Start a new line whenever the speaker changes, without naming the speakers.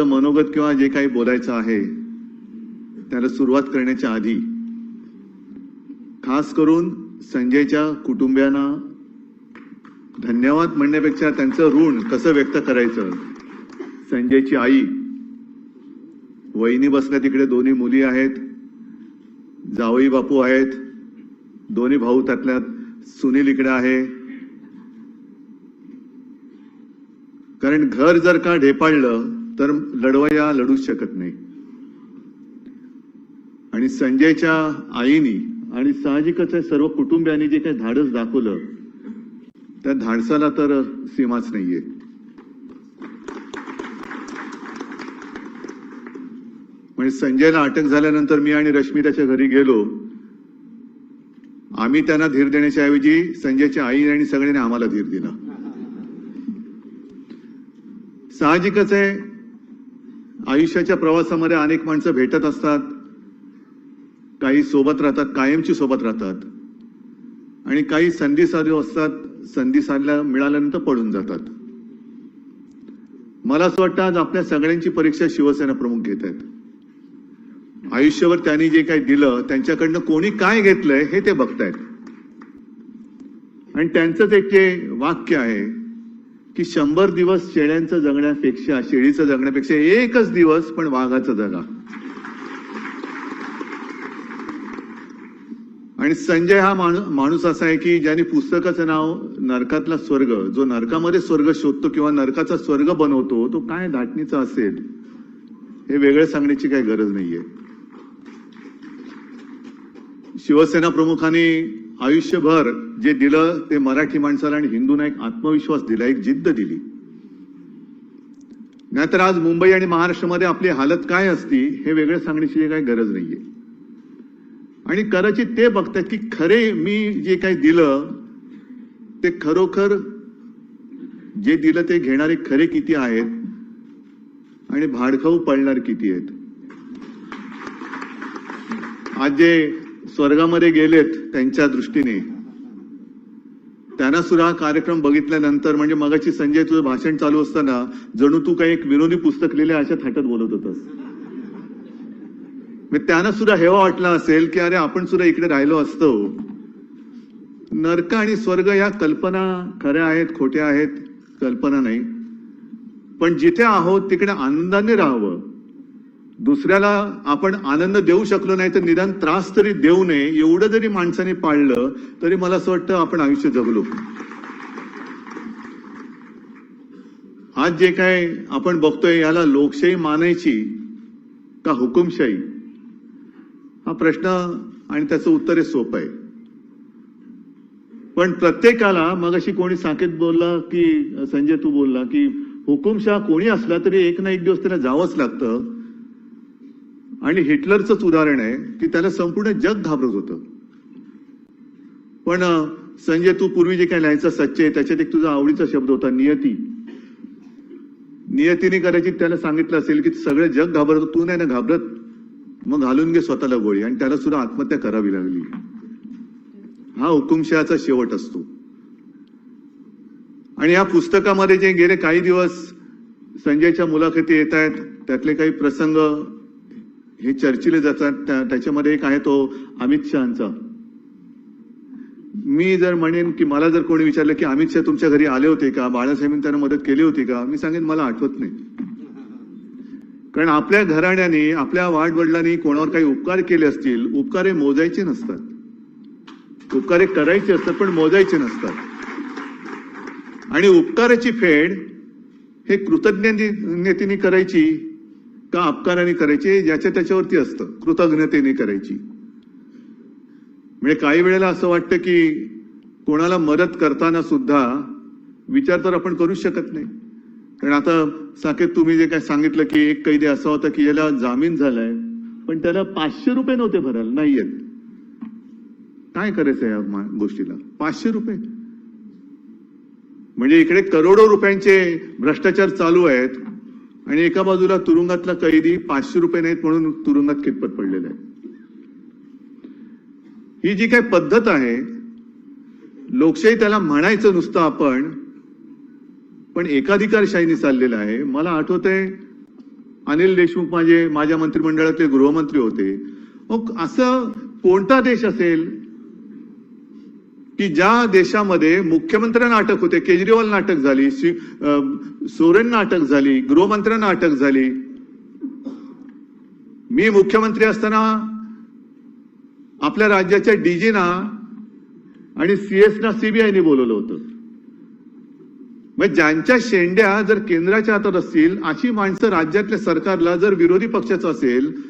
माझं मनोगत किंवा जे काही बोलायचं आहे त्याला सुरुवात करण्याच्या आधी खास करून संजयच्या कुटुंबियांना धन्यवाद म्हणण्यापेक्षा त्यांचं ऋण कसं व्यक्त करायचं? संजयची आई वहिनी बसल्या तिकडे दोन्ही मुली आहेत जावई बापू आहेत दोन्ही भाऊ त्यातल्यात सुनील इकडे आहे. कारण घर जर का ढेपाळलं तर लढवया लढूच शकत नाही. आणि संजयच्या आईनी आणि साहजिकच आहे सर्व कुटुंबियांनी जे काही धाडस दाखवलं त्या धाडसाला तर सीमाच नाहीये. म्हणजे संजयला अटक झाल्यानंतर मी आणि रश्मी त्याच्या घरी गेलो. आम्ही त्यांना धीर देण्याच्या ऐवजी संजयच्या आई आणि सगळ्यांनी आम्हाला धीर दिला. साहजिकच आहे आयुष्याच्या प्रवासामध्ये अनेक माणसं भेटत असतात. काही सोबत राहतात कायमची सोबत राहतात. आणि काही संधी साधू असतात संधी साधल्या मिळाल्यानंतर पडून जातात. मला असं वाटतं आज आपल्या सगळ्यांची परीक्षा शिवसेना प्रमुख घेत आहेत. आयुष्यभर त्यांनी जे काही दिलं त्यांच्याकडनं कोणी काय घेतलंय हे ते बघतायत. आणि त्यांचंच एक जे वाक्य आहे की शंभर दिवस शेळ्यांचं जगण्यापेक्षा शेळीचं जगण्यापेक्षा एकच दिवस पण वाघाचं जगा. आणि संजय हा माणू- माणूस असा आहे की ज्याने पुस्तकाचं नाव नरकातला स्वर्ग जो नरकामध्ये स्वर्ग शोधतो किंवा नरकाचा स्वर्ग बनवतो तो काय दाटणीचा असेल हे वेगळं सांगण्याची काही गरज नाहीये. शिवसेना प्रमुखांनी आयुष्यभर जे दिलं ते मराठी माणसाला आणि हिंदूंना एक आत्मविश्वास दिला एक जिद्द दिली. नाहीतर आज मुंबई आणि महाराष्ट्रामध्ये आपली हालत काय असती हे वेगळं सांगण्याची काही गरज नाहीये. आणि कदाचित ते बघतात की खरे मी जे काही दिलं ते खरोखर जे दिलं ते घेणारे खरे किती आहेत आणि भाडखाऊ पडणार किती आहेत. आज जे स्वर्गामध्ये गेलेत त्यांच्या दृष्टीने. त्यांना सुद्धा हा कार्यक्रम बघितल्यानंतर म्हणजे मगाची संजय तुझं भाषण चालू असताना जणू तू काही एक विनोदी पुस्तक लिहिले अशा थाटात बोलत होतास. मग त्यांना सुद्धा हेवा वाटला असेल की अरे आपण सुद्धा इकडे राहिलो असतो. नरक आणि स्वर्ग या कल्पना खऱ्या आहेत खोट्या आहेत कल्पना नाही. पण जिथे आहोत तिकडे आनंदाने राहावं. दुसऱ्याला आपण आनंद देऊ शकलो नाही तर निदान त्रास तरी देऊ नये एवढं जरी माणसाने पाळलं तरी मला असं वाटतं आपण आयुष्य जगलो. आज जे काय आपण बघतोय याला लोकशाही मानायची का हुकुमशाही? हा प्रश्न आणि त्याचं उत्तर हे सोपं आहे. पण प्रत्येकाला मग अशी कोणी साकेत बोलला की संजय तू बोलला की हुकुमशाह कोणी असला तरी एक ना एक दिवस त्याला जावंच लागतं. आणि हिटलरचंच उदाहरण आहे की त्याला संपूर्ण जग घाबरत होतं. पण संजय तू पूर्वी जे काय लिहायचं सच्चे त्याच्यात एक तुझा आवडीचा शब्द होता नियती. नियतीने करायची त्याला सांगितलं असेल की सगळं जग घाबरत तू नाही ना घाबरत. मग घालून घे स्वतःला गोळी आणि त्याला सुद्धा आत्महत्या करावी लागली. हा हुकुमशहाचा शेवट असतो. आणि या पुस्तकामध्ये जे गेले काही दिवस संजयच्या मुलाखती येत आहेत त्यातले काही प्रसंग हे चर्चिले जातात त्याच्यामध्ये एक आहे तो अमित शहाचा. मी जर म्हणेन की मला जर कोणी विचारलं की अमित शहा तुमच्या घरी आले होते का? बाळासाहेबांनी त्यांना मदत केली होती का? मी सांगेन मला आठवत नाही. कारण आपल्या घराण्याने आपल्या वाडवडिलांनी कोणावर काही उपकार केले असतील उपकार हे मोजायचे नसतात. उपकार हे करायचे असतात पण मोजायचे नसतात. आणि उपकाराची फेड हे कृतज्ञतेने करायची का अपकाराने करायचे ज्याच्या त्याच्यावरती असतं. कृतज्ञतेने करायची. म्हणजे काही वेळेला असं वाटतं की कोणाला मदत करताना सुद्धा विचार तर आपण करूच शकत नाही. कारण आता साकेत तुम्ही जे काय सांगितलं की एक कैदी असा होता की याला जामीन झालाय पण त्याला पाचशे रुपये नव्हते भरायला नाही येत काय करायचं या मा- गोष्टीला? पाचशे रुपये. म्हणजे इकडे करोडो रुपयांचे भ्रष्टाचार चालू आहेत. आणि एका बाजूला तुरुंगातला कैदी पाचशे रुपये नाहीत म्हणून तुरुंगात कितपत पडलेला आहे. ही जी काही पद्धत आहे लोकशाही त्याला म्हणायचं नुसतं आपण पण एकाधिकारशाहीने चाललेलं आहे. मला आठवतंय अनिल देशमुख माझे माझ्या मंत्रिमंडळातले गृहमंत्री होते. मग असं कोणता देश असेल की ज्या देशामध्ये मुख्यमंत्री नाटक होते केजरीवाल नाटक झाली सोरेन नाटक झाली गृहमंत्र्यांना नाटक झाली मी मुख्यमंत्री असताना आपल्या राज्याच्या डीजीना आणि सीएसना सीबीआयने बोलवलं होतं. मग ज्यांच्या शेंड्या जर केंद्राच्या हातात असतील अशी माणसं राज्यातल्या सरकारला जर विरोधी पक्षाचं असेल